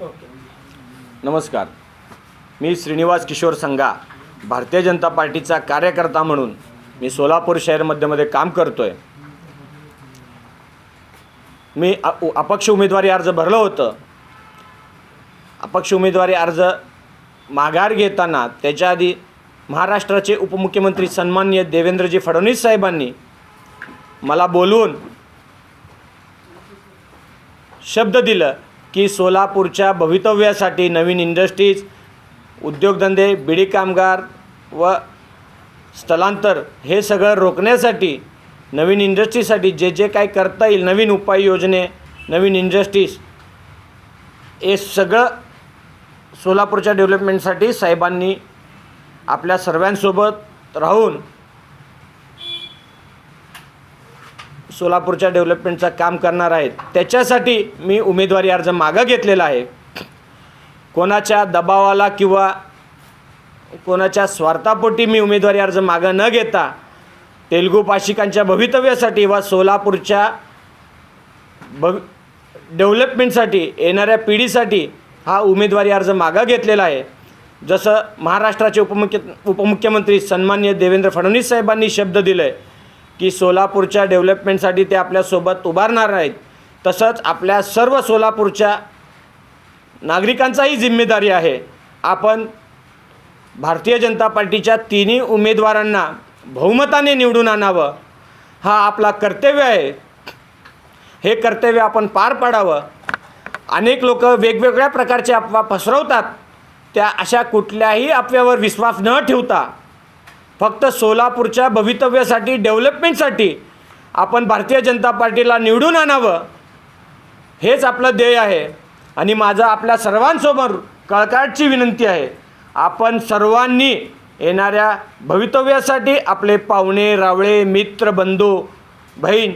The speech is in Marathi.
नमस्कार. मी श्रीनिवास किशोर संघा भारतीय जनता पार्टीचा कार्यकर्ता म्हणून मी सोलापूर शहर मध्यमध्ये काम करतो आहे मी उ- अपक्ष उमेदवारी अर्ज भरलं होतं. अपक्ष उमेदवारी अर्ज माघार घेताना त्याच्या आधी महाराष्ट्राचे उपमुख्यमंत्री सन्माननीय देवेंद्रजी फडणवीस साहेबांनी मला बोलवून शब्द दिलं. की सोलापूरच्या भवितव्यासाठी नवीन इंडस्ट्रीज उद्योगधंदे बिडी कामगार व स्थलांतर हे सगळं रोखण्यासाठी नवीन इंडस्ट्रीसाठी जे जे काही करता येईल नवीन उपाययोजने नवीन इंडस्ट्रीज हे सगळं सोलापूरच्या डेव्हलपमेंटसाठी साहेबांनी आपल्या सर्वांसोबत राहून सोलापूरच्या डेव्हलपमेंटचं काम करणार आहेत. त्याच्यासाठी मी उमेदवारी अर्ज मागं घेतलेला आहे. कोणाच्या दबावाला किंवा कोणाच्या स्वार्थापोटी मी उमेदवारी अर्ज मागं न घेता तेलुगू भाषिकांच्या भवितव्यासाठी व सोलापूरच्या भव डेव्हलपमेंटसाठी येणाऱ्या पिढीसाठी हा उमेदवारी अर्ज मागं घेतलेला आहे. जसं महाराष्ट्राचे उपमुख्य उपमुख्यमंत्री सन्मान्य देवेंद्र फडणवीस साहेबांनी शब्द दिलं आहे की सोलापूरच्या डेव्हलपमेंटसाठी ते आपल्यासोबत उभारणार आहेत. तसंच आपल्या सर्व सोलापूरच्या नागरिकांचाही जिम्मेदारी आहे. आपण भारतीय जनता पार्टीच्या तिन्ही उमेदवारांना बहुमताने निवडून आणावं. हा आपला कर्तव्य आहे. हे कर्तव्य आपण पार पाडावं. अनेक लोक वेगवेगळ्या प्रकारचे अफवा पसरवतात. त्या अशा कुठल्याही अफव्यावर विश्वास न ठेवता फक्त सोलापूरच्या भवितव्यासाठी डेव्हलपमेंटसाठी आपण भारतीय जनता पार्टीला निवडून आणावं हेच आपलं ध्येय आहे. आणि माझं आपल्या सर्वांसमोर कळकाळची विनंती आहे आपण सर्वांनी येणाऱ्या भवितव्यासाठी आपले पाहुणे रावळे मित्र बंधू बहीण